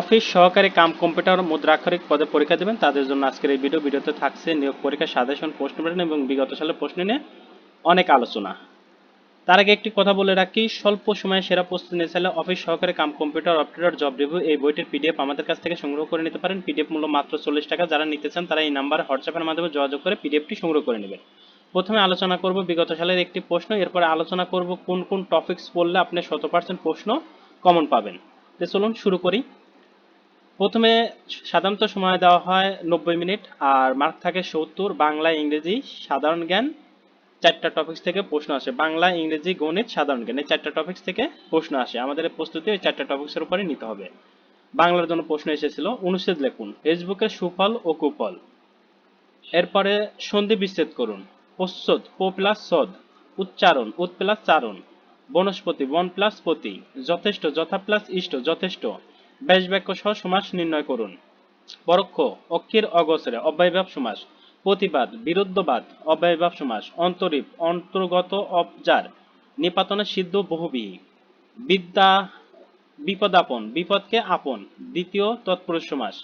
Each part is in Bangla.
অফিস সহকারী কাম কম্পিউটার মুদ্রাক্ষরিক পদে পরীক্ষা দেবেন। তাদের জন্য আজকের এই ভিডিও ভিডিওতে থাকছে নিয়োগ পরীক্ষা, সাজেশন, প্রশ্ন প্যাটার্ন এবং বিগত সালের প্রশ্ন নিয়ে অনেক আলোচনা। তার আগে একটি কথা বলে রাখি, স্বল্প সময়ে সেরা প্রস্তুতি নিয়ে চাইলে অফিস সহকারী cum computer operator, job review এই বইটির পিডিএফ আমাদের কাছ থেকে সংগ্রহ করে নিতে পারেন। পিডিএফ মূল্য মাত্র চল্লিশ টাকা। যারা নিতে চান তারা এই নাম্বারে হোয়াটসঅ্যাপের মাধ্যমে যোগাযোগ করে পিডিএফটি সংগ্রহ করে নেবেন। প্রথমে আলোচনা করব বিগত সালের একটি প্রশ্ন। এরপর আলোচনা করব কোন কোন টপিকস পড়লে আপনি শত পার্সেন্ট প্রশ্ন কমন পাবেন। তো চলুন শুরু করি। প্রথমে সাধারণত সময় দেওয়া হয় নব্বই মিনিট, আর মার্ক থাকে সত্তর, বাংলা, ইংরেজি, সাধারণ জ্ঞান চারটা টপিক্স থেকে প্রশ্ন আসে। বাংলা, ইংরেজি, গণিত, সাধারণ জ্ঞান, এই চারটা টপিক্স থেকে প্রশ্ন আসে। আমাদের প্রস্তুতি এই চারটা টপিক্সের উপরে নিতে হবে। বাংলার জন্য প্রশ্ন এসেছিল, অনুচ্ছেদ লেখুন। ফেসবুকের সুফল ও কুফল। এরপরে সন্ধি বিচ্ছেদ করুন। প্রচ্ছদ পো প্লাস সদ, উচ্চারণ, উৎ প্লাস চারণ। বনস্পতি, বন প্লাস পতি, যথেষ্ট, যথা প্লাস ইষ্ট, যথেষ্ট। ব্যাস বাক্য সহ সমাস নির্ণয় করুন। পরোক্ষ, অক্ষের অগোচরে অব্যয়ভাব সমাস, প্রতিবাদ, বিরুদ্ধবাদ, অব্যয়ভাব সমাস, অন্তরীপ, অন্তর্গত অবজার নিপাতনের সিদ্ধ বহুবিহী। বিদ্যা, বিপদাপন, বিপদকে আপন, দ্বিতীয় তৎপুরুষ সমাস।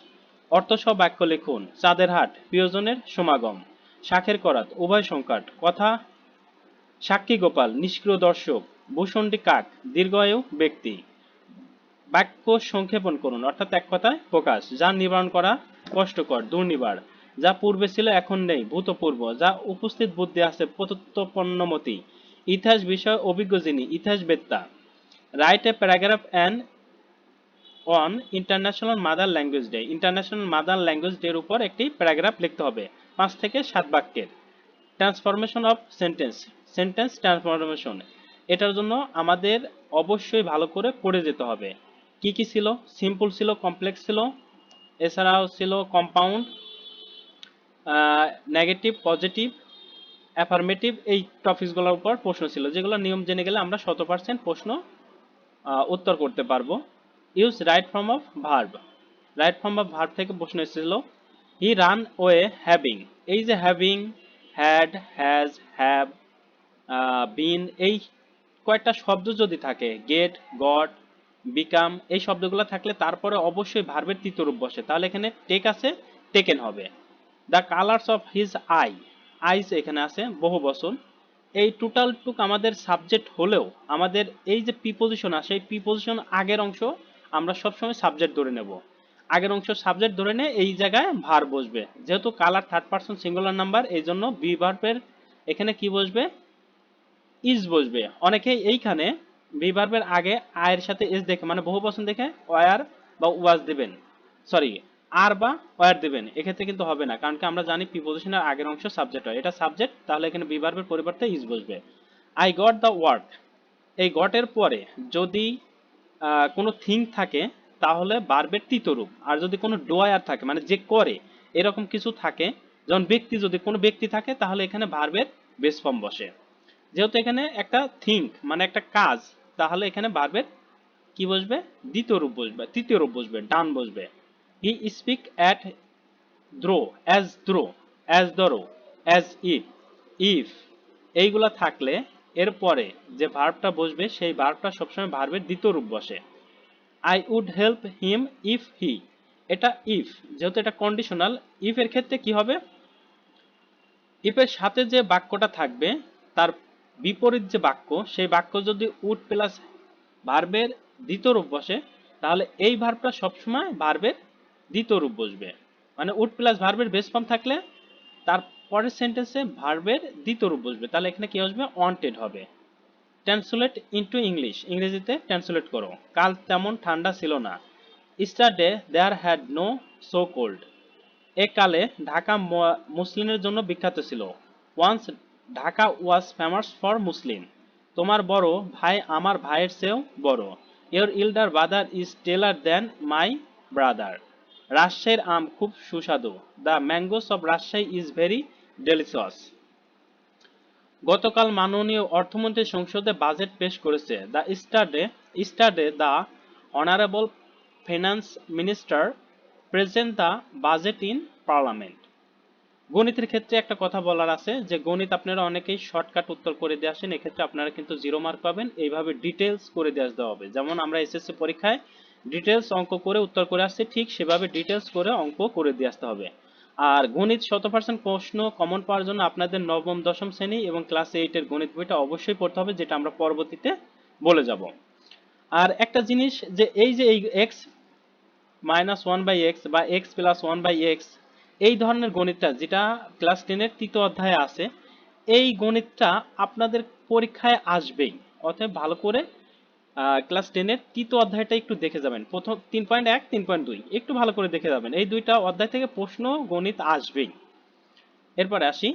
অর্থসহ বাক্য লিখুন, চাঁদের হাট, প্রিয়জনের সমাগম, শাখের করাত, উভয় সংকট, কথা, সাক্ষী গোপাল, নিষ্ক্রিয় দর্শক, ভূষণ্ডী কাক, দীর্ঘায়ু ব্যক্তি। বাক্য সংক্ষেপণ করুন, অর্থাৎ এক কথায় প্রকাশ। যা নিবারণ করা কষ্টকর, দুর্নিবার, যা পূর্বে ছিল, এখন নেই ভূতপূর্ব যা উপস্থিত বুদ্ধি আছে প্রত্যুত্পন্নমতি ইতিহাস বিষয়, অভিজ্ঞ যিনি ইতিহাসবেত্তা write a paragraph and on International Mother Language Day International Mother Language Day এর উপর একটি প্যারাগ্রাফ লিখতে হবে, পাঁচ থেকে সাত বাক্যের। Transformation of sentence sentence transformation এটার জন্য আমাদের অবশ্যই ভালো করে পড়ে যেতে হবে। কি কি ছিল? সিম্পল ছিল কমপ্লেক্স ছিল, এছাড়াও ছিল কম্পাউন্ড নেগেটিভ পজিটিভ অ্যাফার্মেটিভ এই টপিকসগুলোর উপর প্রশ্ন ছিল, যেগুলো নিয়ম জেনে গেলে আমরা শত পার্সেন্ট প্রশ্ন উত্তর করতে পারব। Use right form of verb right form of verb থেকে প্রশ্ন এসেছিল হি রান ওয়ে হ্যাভিং এই যে having had has have been এই কয়েকটা শব্দ যদি থাকে গেট গট বিকাম এই শব্দগুলো থাকলে তারপরে অবশ্যই ভার্বের তৃতীয় রূপ বসে। তাহলে এখানে টেক আছে টেকেন হবে। The colours of his eye eyes এখানে আছে, বহু বচন। এই টোটাল টুক আমাদের সাবজেক্ট হলেও, আমাদের এই যে প্রিপোজিশন আসে এই প্রিপোজিশন আগের অংশ আমরা সবসময় সাবজেক্ট ধরে নেব। আগের অংশ সাবজেক্ট ধরে নিয়ে এই জায়গায় ভার বসবে। যেহেতু colour third person singular number এই জন্য বি ভার্বের এখানে কি বসবে? ইজ বসবে। অনেকে এইখানে বি ভার্বের আগে আয়ের সাথে এস দেখে মানে বহু বচন দেখে ওয়ার বা ওয়াজ দিবেন। সরি আর বা ওয়ার দিবেন। এক্ষেত্রে কিন্তু হবে না, কারণ কি আমরা জানি প্রিপোজিশনের আগের অংশ সাবজেক্ট হয়। এটা সাবজেক্ট তাহলে এখানে বি ভার্বের পরিবর্তে ইজ বসবে। আই গট দ্য ওয়ার্ক এই গটের পরে যদি কোনো থিং থাকে, তাহলে বার্বের তৃতীয় রূপ। আর যদি কোনো ডোয়ার থাকে মানে যে করে, এরকম কিছু থাকে, যেমন ব্যক্তি, যদি কোনো ব্যক্তি থাকে, তাহলে এখানে ভার্বের বেস ফর্ম বসে। যেহেতু এখানে একটা থিঙ্ক মানে একটা কাজ তাহলে এখানে ভার্বের কি বসবে? দ্বিতীয় রূপ বসবে, তৃতীয় রূপ বসবে, ডান বসবে। He speak at though as though as though as if if এইগুলা থাকলে এরপরে যে ভার্বটা বসবে, সেই ভার্বটা সবসময় ভার্বের দ্বিতীয় রূপ বসে। I would help him if he এটা ইফ যেহেতু এটা কন্ডিশনাল ইফ এর ক্ষেত্রে কি হবে? ইফের সাথে যে বাক্যটা থাকবে, তার বিপরীত যে বাক্য, সেই বাক্য যদি উড প্লাস ভার্বের দ্বিতীয় রূপ বসে, তাহলে এই ভার্বটা সবসময় ভার্বের দ্বিতীয় রূপ বসবে। মানে উড প্লাস ভার্বের বেস ফর্ম থাকলে তার পরের সেন্টেন্সে ভার্বের দ্বিতীয় রূপ বসবে। তাহলে এখানে কি আসবে? ওয়ান্টেড হবে। ট্রান্সলেট ইনটু ইংলিশ ইংরেজিতে ট্রান্সলেট করো। কাল তেমন ঠান্ডা ছিল না। Yesterday there had no so cold এ কালে ঢাকা মুসলিমের জন্য বিখ্যাত ছিল। Once Dhaka was famous for muslin. তোমার বড় ভাই আমার ভাইয়ের চেয়েও বড়। Your elder brother is taller than my brother. রাজশাহীর আম খুব সুস্বাদু। The mangoes of Rajshahi is very delicious. গতকাল মাননীয় অর্থমন্ত্রী সংসদে বাজেট পেশ করেছে। The yesterday yesterday the honourable finance minister present the budget in parliament. গণিতের ক্ষেত্রে একটা কথা বলার আছে যে, গণিত আপনারা অনেকেই শর্টকাট উত্তর করে দিয়ে আসেন, এক্ষেত্রে আপনারা কিন্তু জিরো মার্ক পাবেন। এইভাবে ডিটেলস করে দিয়ে আসতে হবে। যেমন আমরা এসএসসি পরীক্ষায় ডিটেলস অঙ্ক করে উত্তর করে আসছে, ঠিক সেভাবে ডিটেলস করে অঙ্ক করে দিয়ে আসতে হবে। আর গণিত শত পার্সেন্ট প্রশ্ন কমন পাওয়ার জন্য আপনাদের নবম, দশম শ্রেণি এবং ক্লাস এইটের গণিত বইটা অবশ্যই পড়তে হবে, যেটা আমরা পরবর্তীতে বলে যাব। আর একটা জিনিস যে, এই যে এই x minus one by x বা x plus one by x এই ধরনের গণিতটা যেটা ক্লাস টেনের তৃতীয় অধ্যায়ে আছে, এই গণিতটা আপনাদের পরীক্ষায় আসবেই। অতএব ভালো করে ক্লাস টেনের তৃতীয় অধ্যায়টা একটু দেখে যাবেন। প্রথম তিন পয়েন্ট এক, তিন পয়েন্ট দুই, একটু ভালো করে দেখে যাবেন। এই দুইটা অধ্যায় থেকে প্রশ্ন, গণিত আসবেই। এরপরে আসি,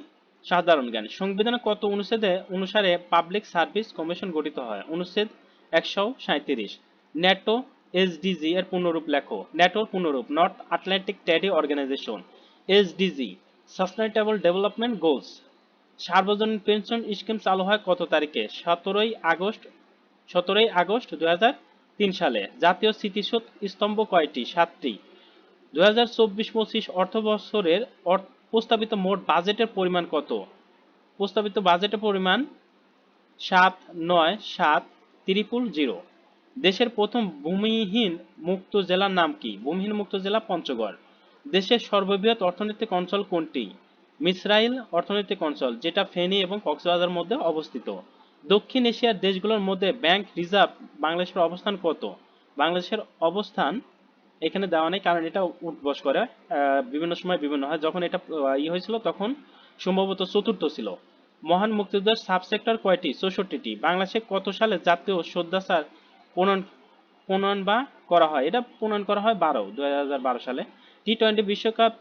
সাধারণ জ্ঞান। সংবিধানের কত অনুচ্ছেদে, অনুসারে পাবলিক সার্ভিস কমিশন গঠিত হয়? অনুচ্ছেদ একশো সাঁত্রিশ ন্যাটো এসডিজি এর পূর্ণরূপ লেখো। ন্যাটোর পূর্ণরূপ North Atlantic Treaty Organisation SDG sustainable development goals. সার্বজনীন পেনশন স্কিম চালু হয় কত তারিখে? সতেরোই আগস্ট সতেরোই আগস্ট দুই তিন সালে। জাতীয় স্মৃতিসৌধ স্তম্ভ কয়টি? সাতটি। দুই হাজার চব্বিশ পঁচিশ অর্থ বছরের প্রস্তাবিত মোট বাজেটের পরিমাণ কত? প্রস্তাবিত বাজেটের পরিমাণ সাত, নয়, সাত, ত্রিপুল জিরো। দেশের প্রথম ভূমিহীন মুক্ত জেলার নাম কি? ভূমিহীন মুক্ত জেলা পঞ্চগড়। দেশের সর্ববৃহৎ অর্থনৈতিক অঞ্চল কোনটি? মিসরাইল অর্থনৈতিক অঞ্চল, যেটা ফেনী এবং কক্সবাজার মধ্যে অবস্থিত। দক্ষিণ এশিয়ার দেশগুলোর মধ্যে ব্যাংক রিজার্ভ বাংলাদেশের অবস্থান কত? বাংলাদেশের অবস্থান এখানে দেওয়া নেই, কারণ এটা উদ্বস করে বিভিন্ন সময় বিভিন্ন হয়। যখন এটা ই হয়েছিল, তখন সম্ভবত চতুর্থ ছিল। মহান মুক্তিযুদ্ধের সাবসেক্টর কয়টি? চৌষট্টিটি। বাংলাদেশে কত সালে জাতীয় শ্রদ্ধাচার প্রণয়ন প্রণয়ন বা করা হয়। এটা প্রণয়ন করা হয় বারো বারো সালে। টি টোয়েন্টি বিশ্বকাপ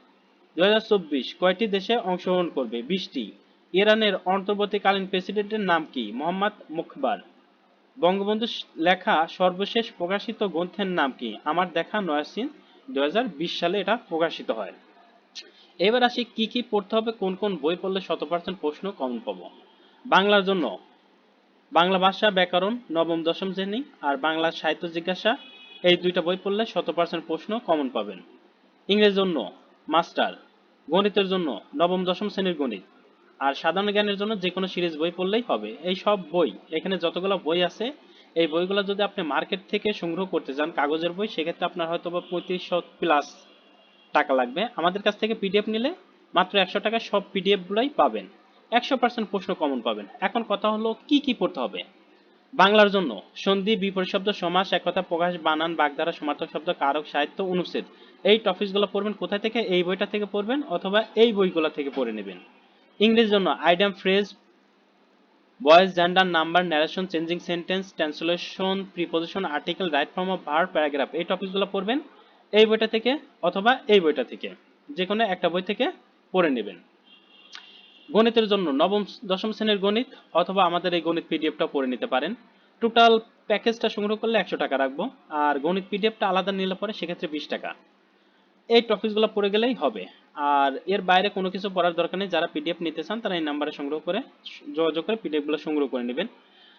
দুই হাজার চব্বিশ, কয়টি দেশে অংশগ্রহণ করবে? বিশটি। ইরানের অন্তর্বর্তীকালীন প্রেসিডেন্টের নাম কি? মোহাম্মদ মুখবার। বঙ্গবন্ধু লেখা সর্বশেষ প্রকাশিত গ্রন্থের নাম কি? আমার দেখা নয়াসিন দুই সালে এটা প্রকাশিত হয়। এবার আসি কি কি পড়তে হবে, কোন কোন বই পড়লে শত পার্সেন্ট প্রশ্ন কমন পাবো। বাংলার জন্য বাংলা ভাষা ব্যাকরণ, নবম, দশম শ্রেণি আর বাংলা সাহিত্য জিজ্ঞাসা, এই দুইটা বই পড়লে শত পার্সেন্ট প্রশ্ন কমন পাবেন। ইংরেজির জন্য মাস্টার, গণিতের জন্য নবম, দশম শ্রেণির গণিত। আর সাধারণ জ্ঞানের জন্য যে কোনো সিরিজ বই পড়লেই হবে। এই সব বই, এখানে যতগুলো বই আছে, এই বইগুলো যদি আপনি মার্কেট থেকে সংগ্রহ করতে চান কাগজের বই, সেক্ষেত্রে আপনার হয়তো বা পঁয়ত্রিশশো প্লাস টাকা লাগবে। আমাদের কাছ থেকে পিডিএফ নিলে মাত্র একশো টাকায় সব পিডিএফ গুলোই পাবেন। একশো পার্সেন্ট প্রশ্ন কমন পাবেন। এখন কথা হলো, কি কি পড়তে হবে? বাংলার জন্য, সন্ধি, বিপরীত শব্দ, সমাস একথা প্রকাশ, বানান, বাগধারা, সমার্থক শব্দ, কারক, সাহিত্য, অনুচ্ছেদ। এই টপিকসগুলো পড়বেন কোথায় থেকে? এই বইটা থেকে পড়বেন অথবা এই বইগুলো থেকে পড়ে নেবেন। ইংরেজির জন্য idiom phrase voice gender number narration changing sentence translation preposition article right form of verb paragraph এই টপিকসগুলো পড়বেন, এই বইটা থেকে অথবা এই বইটা থেকে। যে কোনো একটা বই থেকে পড়ে নেবেন। গণিতের জন্য নবম দশম শ্রেণির গণিত অথবা আমাদের এই গণিত পিডিএফটা পড়ে নিতে পারেন। টোটাল প্যাকেজটা সংগ্রহ করলে একশো টাকা রাখব আর গণিত পিডিএফটা আলাদা নিলে পরে সেক্ষেত্রে বিশ টাকা। এই টপিকসগুলো পড়ে গেলেই হবে। আর এর বাইরে কোনো কিছু পড়ার দরকার নেই। যারা পিডিএফ নিতে চান তারা এই নাম্বারে সংগ্রহ করে, যোগাযোগ করে পিডিএফগুলো সংগ্রহ করে নেবেন।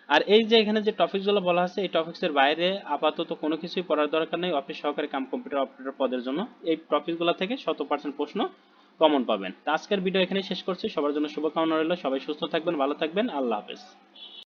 আর এই যে এখানে যে টপিকসগুলো বলা আছে, এই টপিকসের বাইরে আপাতত কোনো কিছুই পড়ার দরকার নেই। অফিস সহকারী কাম কম্পিউটার অপারেটর পদের জন্য। এই টপিকসগুলো থেকে শত পার্সেন্ট প্রশ্ন কমন পাবেন। তো আজকের ভিডিও এখানে শেষ করছি। সবার জন্য শুভকামনা রইল। সবাই সুস্থ থাকবেন, ভালো থাকবেন। আল্লাহ হাফেজ।